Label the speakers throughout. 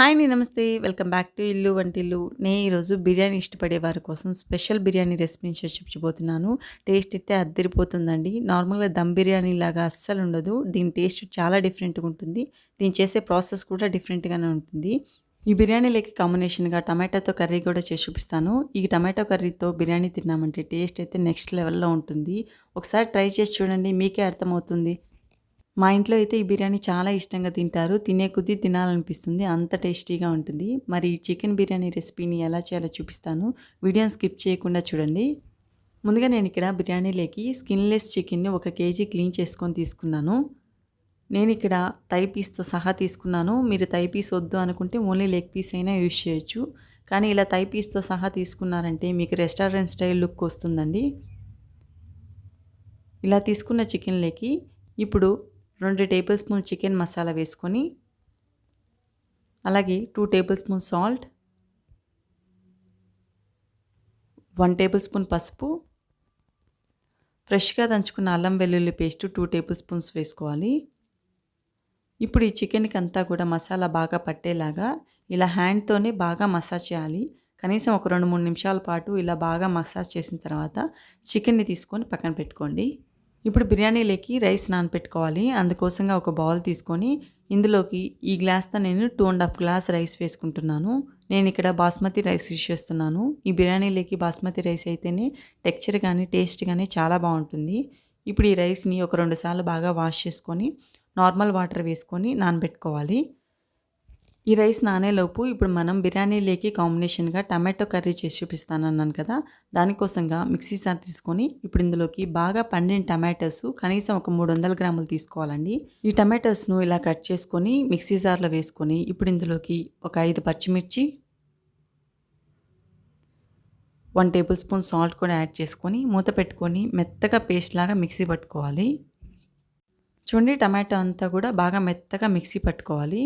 Speaker 1: Hi అండి నమస్తే. Welcome back to ఇల్లు వంటిల్లు. నేను ఈరోజు బిర్యానీ ఇష్టపడే వారి కోసం స్పెషల్ బిర్యానీ రెసిపీని చేసి చూపించబోతున్నాను. టేస్ట్ అయితే అద్దరిపోతుందండి. నార్మల్గా దమ్ బిర్యానీ లాగా అస్సలు ఉండదు. దీని టేస్ట్ చాలా డిఫరెంట్గా ఉంటుంది. దీన్ని చేసే ప్రాసెస్ కూడా డిఫరెంట్గానే ఉంటుంది. ఈ బిర్యానీలోకి కాంబినేషన్గా టమాటాతో కర్రీ కూడా చేసి చూపిస్తాను. ఈ టమాటో కర్రీతో బిర్యానీ తిన్నామంటే టేస్ట్ అయితే నెక్స్ట్ లెవెల్లో ఉంటుంది. ఒకసారి ట్రై చేసి చూడండి మీకే అర్థమవుతుంది. మా ఇంట్లో అయితే ఈ బిర్యానీ చాలా ఇష్టంగా తింటారు. తినే కొద్దీ తినాలనిపిస్తుంది. అంత టేస్టీగా ఉంటుంది. మరి చికెన్ బిర్యానీ రెసిపీని ఎలా చేయాలో చూపిస్తాను. వీడియోని స్కిప్ చేయకుండా చూడండి. ముందుగా నేను ఇక్కడ బిర్యానీలోకి స్కిన్లెస్ చికెన్ని ఒక కేజీ క్లీన్ చేసుకొని తీసుకున్నాను. నేను ఇక్కడ తై పీస్తో సహా తీసుకున్నాను. మీరు తై పీస్ వద్దు అనుకుంటే ఓన్లీ లెగ్ పీస్ అయినా యూజ్ చేయొచ్చు. కానీ ఇలా తై పీస్తో సహా తీసుకున్నారంటే మీకు రెస్టారెంట్ స్టైల్ లుక్ వస్తుందండి. ఇలా తీసుకున్న చికెన్లోకి ఇప్పుడు రెండు టేబుల్ స్పూన్ చికెన్ మసాలా వేసుకొని అలాగే two tablespoon salt one tablespoon పసుపు ఫ్రెష్గా దంచుకున్న అల్లం వెల్లుల్లి పేస్ట్ టూ టేబుల్ స్పూన్స్ వేసుకోవాలి. ఇప్పుడు ఈ చికెన్కి అంతా కూడా మసాలా బాగా పట్టేలాగా ఇలా హ్యాండ్తోనే బాగా మసాజ్ చేయాలి. కనీసం ఒక రెండు మూడు నిమిషాల పాటు ఇలా బాగా మసాజ్ చేసిన తర్వాత చికెన్ని తీసుకొని పక్కన పెట్టుకోండి. ఇప్పుడు బిర్యానీలోకి రైస్ నానపెట్టుకోవాలి. అందుకోసంగా ఒక బౌల్ తీసుకొని ఇందులోకి ఈ గ్లాస్తో నేను two and half glass rice వేసుకుంటున్నాను. నేను ఇక్కడ బాస్మతి రైస్ యూజ్ చేస్తున్నాను. ఈ బిర్యానీలోకి బాస్మతి రైస్ అయితేనే టెక్చర్ కానీ టేస్ట్ కానీ చాలా బాగుంటుంది. ఇప్పుడు ఈ రైస్ని ఒక రెండు సార్లు బాగా వాష్ చేసుకొని నార్మల్ వాటర్ వేసుకొని నానబెట్టుకోవాలి. ఈ రైస్ నానేలోపు ఇప్పుడు మనం బిర్యానీలోకి కాంబినేషన్గా టమాటో కర్రీ చేసి చూపిస్తాను అన్నాను కదా. దానికోసంగా మిక్సీ సార్ తీసుకొని ఇప్పుడు ఇందులోకి బాగా పండిన టమాటోస్ కనీసం ఒక మూడు వందల గ్రాములు తీసుకోవాలండి. ఈ టమాటోస్ను ఇలా కట్ చేసుకొని మిక్సీ సార్లో వేసుకొని ఇప్పుడు ఇందులోకి ఒక ఐదు పచ్చిమిర్చి వన్ టేబుల్ స్పూన్ సాల్ట్ కూడా యాడ్ చేసుకొని మూత పెట్టుకొని మెత్తగా పేస్ట్ లాగా మిక్సీ పట్టుకోవాలి. చూడండి టమాటో అంతా కూడా బాగా మెత్తగా మిక్సీ పట్టుకోవాలి.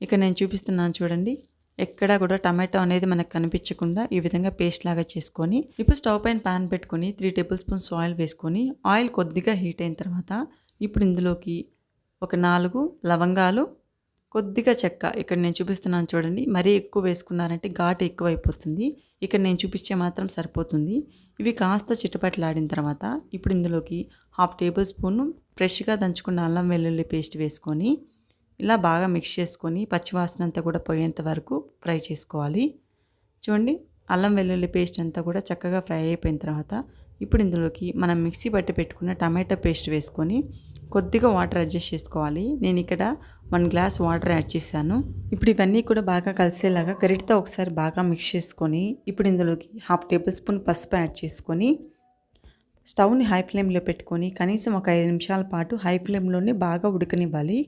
Speaker 1: ఇక్కడ నేను చూపిస్తున్నాను చూడండి. ఎక్కడా కూడా టమాటో అనేది మనకు కనిపించకుండా ఈ విధంగా పేస్ట్ లాగా చేసుకొని ఇప్పుడు స్టవ్ పైన పాన్ పెట్టుకొని త్రీ టేబుల్ స్పూన్స్ ఆయిల్ వేసుకొని ఆయిల్ కొద్దిగా హీట్ అయిన తర్వాత ఇప్పుడు ఇందులోకి ఒక నాలుగు లవంగాలు కొద్దిగా చెక్క. ఇక్కడ నేను చూపిస్తున్నాను చూడండి. మరీ ఎక్కువ వేసుకున్నారంటే ఘాటు ఎక్కువ అయిపోతుంది ఇక్కడ నేను చూపించే మాత్రం సరిపోతుంది. ఇవి కాస్త చిటపట్లాడిన తర్వాత ఇప్పుడు ఇందులోకి హాఫ్ టేబుల్ స్పూన్ ఫ్రెష్గా దంచుకున్న అల్లం వెల్లుల్లి పేస్ట్ వేసుకొని ఇలా బాగా మిక్స్ చేసుకొని పచ్చివాసన అంతా కూడా పోయేంత వరకు ఫ్రై చేసుకోవాలి. చూడండి అల్లం వెల్లుల్లి పేస్ట్ అంతా కూడా చక్కగా ఫ్రై అయిపోయిన తర్వాత ఇప్పుడు ఇందులోకి మనం మిక్సీ పట్టి పెట్టుకున్న టమాటో పేస్ట్ వేసుకొని కొద్దిగా వాటర్ అడ్జస్ట్ చేసుకోవాలి. నేను ఇక్కడ వన్ గ్లాస్ వాటర్ యాడ్ చేశాను. ఇప్పుడు ఇవన్నీ కూడా బాగా కలిసేలాగా గరిటతో ఒకసారి బాగా మిక్స్ చేసుకొని ఇప్పుడు ఇందులోకి హాఫ్ టేబుల్ స్పూన్ పసుపు యాడ్ చేసుకొని స్టవ్ని హై ఫ్లేమ్లో పెట్టుకొని కనీసం ఒక ఐదు నిమిషాల పాటు హై ఫ్లేమ్లోనే బాగా ఉడకనివ్వాలి.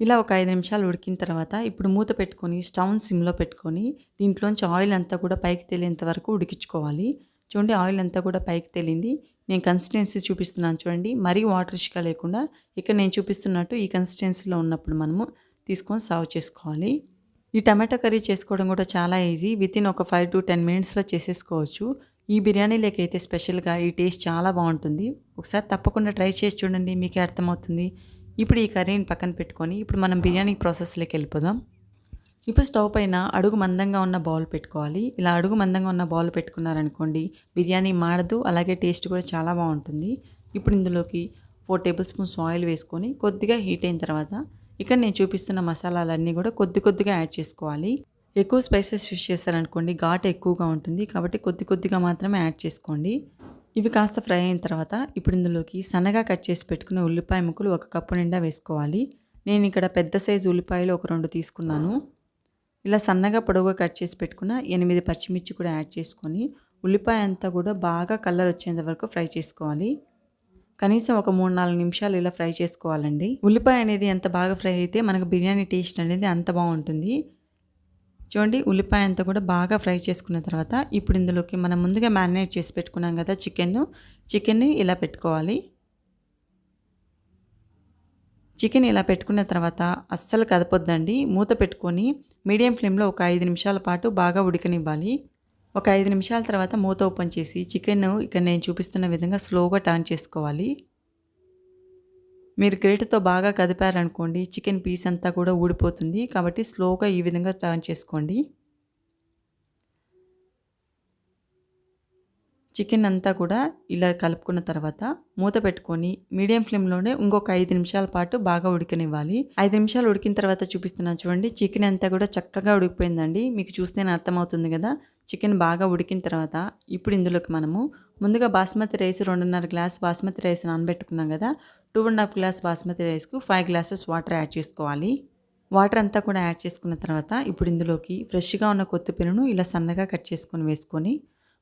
Speaker 1: ఇలా ఒక ఐదు నిమిషాలు ఉడికిన తర్వాత ఇప్పుడు మూత పెట్టుకొని స్టవ్ సిమ్లో పెట్టుకొని దీంట్లోంచి ఆయిల్ అంతా కూడా పైకి తేలేంత వరకు ఉడికించుకోవాలి. చూడండి ఆయిల్ అంతా కూడా పైకి తేలింది. నేను కన్సిస్టెన్సీ చూపిస్తున్నాను చూడండి. మరీ వాటర్ ఇష్గా లేకుండా ఇక్కడ నేను చూపిస్తున్నట్టు ఈ కన్సిస్టెన్సీలో ఉన్నప్పుడు మనము తీసుకొని సర్వ్ చేసుకోవాలి. ఈ టమాటో కర్రీ చేసుకోవడం కూడా చాలా ఈజీ. విత్ ఇన్ ఒక ఫైవ్ టు టెన్ మినిట్స్లో చేసేసుకోవచ్చు. ఈ బిర్యానీ అయితే స్పెషల్గా ఈ టేస్ట్ చాలా బాగుంటుంది. ఒకసారి తప్పకుండా ట్రై చేసి చూడండి మీకే అర్థమవుతుంది. ఇప్పుడు ఈ కర్రీని పక్కన పెట్టుకొని ఇప్పుడు మనం బిర్యానీ ప్రాసెస్లోకి వెళ్ళిపోదాం. ఇప్పుడు స్టవ్ పైన అడుగు మందంగా ఉన్న బౌల్ పెట్టుకోవాలి. ఇలా అడుగు మందంగా ఉన్న బౌల్ పెట్టుకున్నారనుకోండి బిర్యానీ మాడదు అలాగే టేస్ట్ కూడా చాలా బాగుంటుంది. ఇప్పుడు ఇందులోకి ఫోర్ టేబుల్ స్పూన్స్ ఆయిల్ వేసుకొని కొద్దిగా హీట్ అయిన తర్వాత ఇక్కడ నేను చూపిస్తున్న మసాలాలన్నీ కూడా కొద్ది కొద్దిగా యాడ్ చేసుకోవాలి. ఎక్కువ స్పైసెస్ యూస్ చేశారనుకోండి ఘాట్ ఎక్కువగా ఉంటుంది కాబట్టి కొద్ది కొద్దిగా మాత్రమే యాడ్ చేసుకోండి. ఇవి కాస్త ఫ్రై అయిన తర్వాత ఇప్పుడు ఇందులోకి సన్నగా కట్ చేసి పెట్టుకున్న ఉల్లిపాయ ముక్కలు ఒక కప్పు నిండా వేసుకోవాలి. నేను ఇక్కడ పెద్ద సైజు ఉల్లిపాయలు ఒక రెండు తీసుకున్నాను. ఇలా సన్నగా పొడవుగా కట్ చేసి పెట్టుకున్న ఎనిమిది పచ్చిమిర్చి కూడా యాడ్ చేసుకొని ఉల్లిపాయ అంతా కూడా బాగా కలర్ వచ్చేంత వరకు ఫ్రై చేసుకోవాలి. కనీసం ఒక మూడు నాలుగు నిమిషాలు ఇలా ఫ్రై చేసుకోవాలండి. ఉల్లిపాయ అనేది ఎంత బాగా ఫ్రై అయితే మనకు బిర్యానీ టేస్ట్ అనేది అంత బాగుంటుంది. చూడండి ఉల్లిపాయ అంతా కూడా బాగా ఫ్రై చేసుకున్న తర్వాత ఇప్పుడు ఇందులోకి మనం ముందుగా మ్యారినేట్ చేసి పెట్టుకున్నాం కదా చికెన్ చికెన్ని ఇలా పెట్టుకోవాలి. చికెన్ ఇలా పెట్టుకున్న తర్వాత అస్సలు కదపొద్దండి. మూత పెట్టుకొని మీడియం ఫ్లేమ్లో ఒక ఐదు నిమిషాల పాటు బాగా ఉడకనివ్వాలి. ఒక ఐదు నిమిషాల తర్వాత మూత ఓపెన్ చేసి చికెన్ ఇక్కడ నేను చూపిస్తున్న విధంగా స్లోగా టర్న్ చేసుకోవాలి. మీరు గ్రేట్తో బాగా కదిపారనుకోండి చికెన్ పీస్ అంతా కూడా ఊడిపోతుంది. కాబట్టి స్లోగా ఈ విధంగా టర్న్ చేసుకోండి. చికెన్ అంతా కూడా ఇలా కలుపుకున్న తర్వాత మూత పెట్టుకొని మీడియం ఫ్లేమ్లోనే ఇంకొక ఐదు నిమిషాల పాటు బాగా ఉడికనివ్వాలి. ఐదు నిమిషాలు ఉడికిన తర్వాత చూపిస్తున్నాను చూడండి చికెన్ అంతా కూడా చక్కగా ఉడికిపోయిందండి. మీకు చూస్తేనే అర్థమవుతుంది కదా. చికెన్ బాగా ఉడికిన తర్వాత ఇప్పుడు ఇందులోకి మనము ముందుగా బాస్మతి రైస్ రెండున్నర గ్లాస్ బాస్మతి రైస్ నానబెట్టుకున్నాం కదా two and half glass basmati రైస్కు five glasses water add చేసుకోవాలి. వాటర్ అంతా కూడా యాడ్ చేసుకున్న తర్వాత ఇప్పుడు ఇందులోకి ఫ్రెష్గా ఉన్న కొత్తిపీరను ఇలా సన్నగా కట్ చేసుకొని వేసుకొని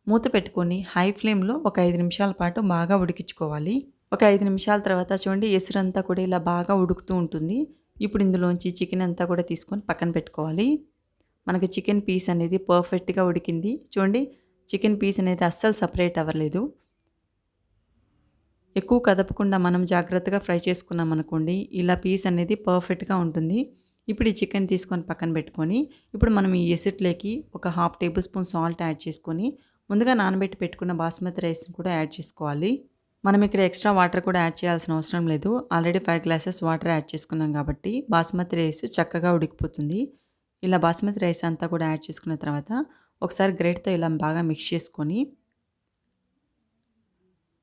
Speaker 1: మూత పెట్టుకొని హై ఫ్లేమ్లో ఒక ఐదు నిమిషాల పాటు బాగా ఉడికించుకోవాలి. ఒక ఐదు నిమిషాల తర్వాత చూడండి ఎసురంతా కూడా ఇలా బాగా ఉడుకుతూ ఉంటుంది. ఇప్పుడు ఇందులోంచి చికెన్ అంతా కూడా తీసుకొని పక్కన పెట్టుకోవాలి. మనకి చికెన్ పీస్ అనేది పర్ఫెక్ట్గా ఉడికింది. చూడండి చికెన్ పీస్ అనేది అస్సలు సపరేట్ అవ్వలేదు. ఎక్కువ కదపకుండా మనం జాగ్రత్తగా ఫ్రై చేసుకున్నాం అనుకోండి ఇలా పీస్ అనేది పర్ఫెక్ట్గా ఉంటుంది. ఇప్పుడు ఈ చికెన్ తీసుకొని పక్కన పెట్టుకొని ఇప్పుడు మనం ఈ ఎసిట్లోకి ఒక half tablespoon salt add చేసుకొని ముందుగా నానబెట్టి పెట్టుకున్న బాస్మతి రైస్ని కూడా యాడ్ చేసుకోవాలి. మనం ఇక్కడ ఎక్స్ట్రా వాటర్ కూడా యాడ్ చేయాల్సిన అవసరం లేదు. Already five glasses water add చేసుకున్నాం కాబట్టి బాస్మతి రైస్ చక్కగా ఉడికిపోతుంది. ఇలా బాస్మతి రైస్ అంతా కూడా యాడ్ చేసుకున్న తర్వాత ఒకసారి గ్రేట్తో ఇలా బాగా మిక్స్ చేసుకొని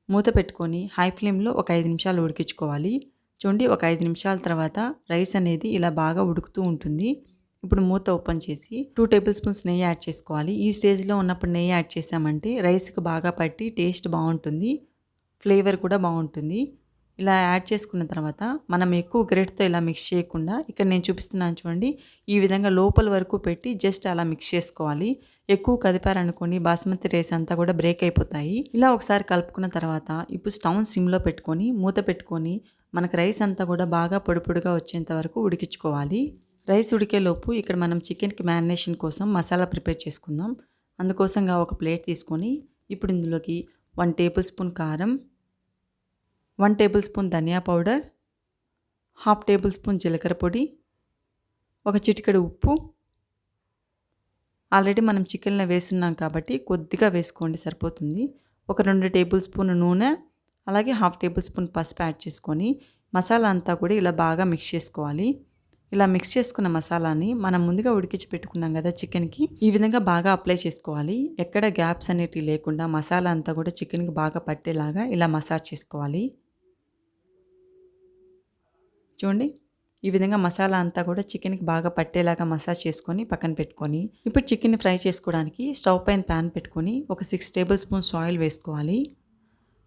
Speaker 1: మూత పెట్టుకొని హై ఫ్లేమ్లో ఒక ఐదు నిమిషాలు ఉడికించుకోవాలి. చూడండి ఒక ఐదు నిమిషాల తర్వాత రైస్ అనేది ఇలా బాగా ఉడుకుతూ ఉంటుంది. ఇప్పుడు మూత ఓపెన్ చేసి టూ టేబుల్ స్పూన్స్ నెయ్యి యాడ్ చేసుకోవాలి. ఈ స్టేజ్లో ఉన్నప్పుడు నెయ్యి యాడ్ చేసామంటే రైస్కి బాగా పట్టి టేస్ట్ బాగుంటుంది. ఫ్లేవర్ కూడా బాగుంటుంది. ఇలా యాడ్ చేసుకున్న తర్వాత మనం ఎక్కువ గ్రేట్తో ఇలా మిక్స్ చేయకుండా ఇక్కడ నేను చూపిస్తున్నాను చూడండి ఈ విధంగా లోపల వరకు పెట్టి జస్ట్ అలా మిక్స్ చేసుకోవాలి. ఎక్కువ కదిపారనుకోండి బాస్మతి రైస్ అంతా కూడా బ్రేక్ అయిపోతాయి. ఇలా ఒకసారి కలుపుకున్న తర్వాత ఇప్పుడు స్టవ్ సిమ్లో పెట్టుకొని మూత పెట్టుకొని మనకు రైస్ అంతా కూడా బాగా పొడిపొడిగా వచ్చేంత వరకు ఉడికించుకోవాలి. రైస్ ఉడికేలోపు ఇక్కడ మనం చికెన్కి మ్యారినేషన్ కోసం మసాలా ప్రిపేర్ చేసుకుందాం. అందుకోసంగా ఒక ప్లేట్ తీసుకొని ఇప్పుడు ఇందులోకి వన్ టేబుల్ స్పూన్ కారం వన్ టేబుల్ స్పూన్ ధనియా పౌడర్ హాఫ్ టేబుల్ స్పూన్ జీలకర్ర పొడి ఒక చిటికెడు ఉప్పు. ఆల్రెడీ మనం చికెన్లో వేసున్నాం కాబట్టి కొద్దిగా వేసుకోండి సరిపోతుంది. ఒక రెండు టేబుల్ స్పూన్ నూనె అలాగే హాఫ్ టేబుల్ స్పూన్ పసుపు యాడ్ చేసుకొని మసాలా అంతా కూడా ఇలా బాగా మిక్స్ చేసుకోవాలి. ఇలా మిక్స్ చేసుకున్న మసాలాని మనం ముందుగా ఉడికించి పెట్టుకున్నాం కదా చికెన్కి ఈ విధంగా బాగా అప్లై చేసుకోవాలి. ఎక్కడ గ్యాప్స్ అనేటివి లేకుండా మసాలా అంతా కూడా చికెన్కి బాగా పట్టేలాగా ఇలా మసాజ్ చేసుకోవాలి. చూడండి. ఈ విధంగా మసాలా అంతా కూడా చికెన్కి బాగా పట్టేలాగా మసాజ్ చేసుకొని పక్కన పెట్టుకొని ఇప్పుడు చికెన్ని ఫ్రై చేసుకోవడానికి స్టవ్ పైన ప్యాన్ పెట్టుకొని ఒక సిక్స్ టేబుల్ స్పూన్స్ ఆయిల్ వేసుకోవాలి.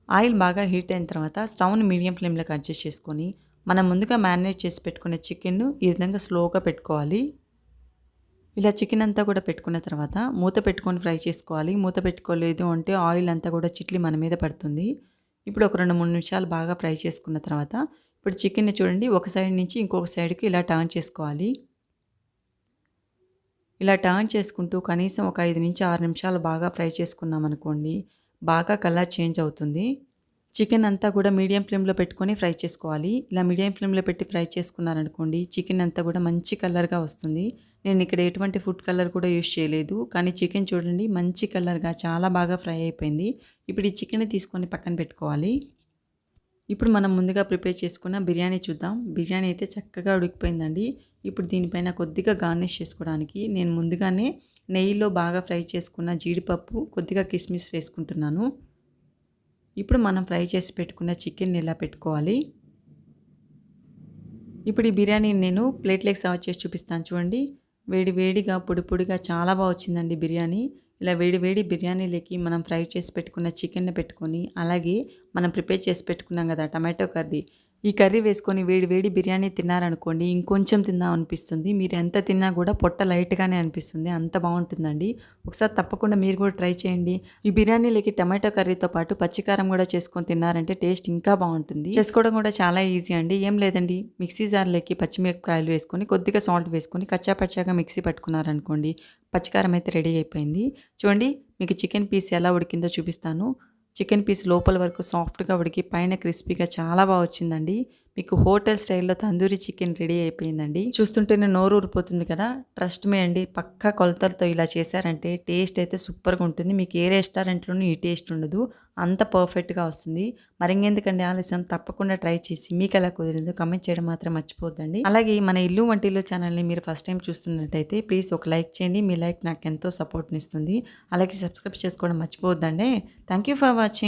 Speaker 1: ఆయిల్ బాగా హీట్ అయిన తర్వాత స్టవ్ని మీడియం ఫ్లేమ్లోకి అడ్జస్ట్ చేసుకొని మనం ముందుగా మ్యారినేట్ చేసి పెట్టుకున్న చికెన్ను ఈ విధంగా స్లోగా పెట్టుకోవాలి. ఇలా చికెన్ అంతా కూడా పెట్టుకున్న తర్వాత మూత పెట్టుకొని ఫ్రై చేసుకోవాలి. మూత పెట్టుకోలేదు అంటే ఆయిల్ అంతా కూడా చిట్లి మన మీద పడుతుంది. ఇప్పుడు ఒక రెండు మూడు నిమిషాలు బాగా ఫ్రై చేసుకున్న తర్వాత ఇప్పుడు చికెన్ని చూడండి ఒక సైడ్ నుంచి ఇంకొక సైడ్కి ఇలా టర్న్ చేసుకోవాలి. ఇలా టర్న్ చేసుకుంటూ కనీసం ఒక ఐదు నుంచి ఆరు నిమిషాలు బాగా ఫ్రై చేసుకున్నాం అనుకోండి బాగా కలర్ చేంజ్ అవుతుంది. చికెన్ అంతా కూడా మీడియం ఫ్లేమ్లో పెట్టుకొని ఫ్రై చేసుకోవాలి. ఇలా మీడియం ఫ్లేమ్లో పెట్టి ఫ్రై చేసుకున్నారనుకోండి చికెన్ అంతా కూడా మంచి కలర్గా వస్తుంది. నేను ఇక్కడ ఎటువంటి ఫుడ్ కలర్ కూడా యూస్ చేయలేదు కానీ చికెన్ చూడండి మంచి కలర్గా చాలా బాగా ఫ్రై అయిపోయింది. ఇప్పుడు ఈ చికెన్ తీసుకొని పక్కన పెట్టుకోవాలి. ఇప్పుడు మనం ముందుగా ప్రిపేర్ చేసుకున్న బిర్యానీ చూద్దాం. బిర్యానీ అయితే చక్కగా ఉడికిపోయిందండి. ఇప్పుడు దీనిపైన కొద్దిగా గార్నిష్ చేసుకోవడానికి నేను ముందుగానే నెయ్యిలో బాగా ఫ్రై చేసుకున్న జీడిపప్పు కొద్దిగా కిస్మిస్ వేసుకుంటున్నాను. ఇప్పుడు మనం ఫ్రై చేసి పెట్టుకున్న చికెన్ ఇలా పెట్టుకోవాలి? ఇప్పుడు ఈ బిర్యానీ నేను ప్లేట్లోకి సర్వ్ చేసి చూపిస్తాను చూడండి. వేడి వేడిగా పొడి పొడిగా చాలా బాగా వచ్చిందండి బిర్యానీ. ఇలా వేడి వేడి బిర్యానీలోకి మనం ఫ్రై చేసి పెట్టుకున్న చికెన్ని పెట్టుకొని అలాగే మనం ప్రిపేర్ చేసి పెట్టుకున్నాం కదా టమాటో కర్రీ. ఈ కర్రీ వేసుకొని వేడి వేడి బిర్యానీ తిన్నారనుకోండి ఇంకొంచెం తిందాం అనిపిస్తుంది. మీరు ఎంత తిన్నా కూడా పొట్ట లైట్గానే అనిపిస్తుంది. అంత బాగుంటుందండి. ఒకసారి తప్పకుండా మీరు కూడా ట్రై చేయండి. ఈ బిర్యానీలోకి టమాటో కర్రీతో పాటు పచ్చికారం కూడా చేసుకొని తిన్నారంటే టేస్ట్ ఇంకా బాగుంటుంది. చేసుకోవడం కూడా చాలా ఈజీ అండి. ఏం లేదండి. మిక్సీ జార్లోకి పచ్చిమిరపకాయలు వేసుకొని కొద్దిగా సాల్ట్ వేసుకొని కచ్చా పచ్చాగా మిక్సీ పట్టుకున్నారనుకోండి పచ్చికారం అయితే రెడీ అయిపోయింది. చూడండి మీకు చికెన్ పీస్ ఎలా ఉడికిందో చూపిస్తాను. చికెన్ పీస్ లోపల వరకు సాఫ్ట్గా ఉడికి పైన క్రిస్పీగా చాలా బాగా వచ్చిందండి. మీకు హోటల్ స్టైల్లో తందూరి చికెన్ రెడీ అయిపోయిందండి. చూస్తుంటేనే నోరు ఊరిపోతుంది కదా. ట్రస్ట్ మీ అండి పక్క కొలతలతో ఇలా చేశారంటే టేస్ట్ అయితే సూపర్గా ఉంటుంది. మీకు ఏ రెస్టారెంట్లోనూ ఈ టేస్ట్ ఉండదు. అంత పర్ఫెక్ట్గా వస్తుంది. మరింకెందుకండి ఆలస్యం? తప్పకుండా ట్రై చేసి మీకు ఎలా కుదిరిందో కమెంట్ చేయడం మాత్రం మర్చిపోద్దండి అలాగే మన ఇల్లు వంటిల్లు ఛానల్ని మీరు ఫస్ట్ టైం చూస్తున్నట్టయితే ప్లీజ్ ఒక లైక్ చేయండి. మీ లైక్ నాకు ఎంతో సపోర్ట్ని ఇస్తుంది. అలాగే సబ్స్క్రైబ్ చేసుకోవడం మర్చిపోద్దండి థ్యాంక్ యూ ఫర్ వాచింగ్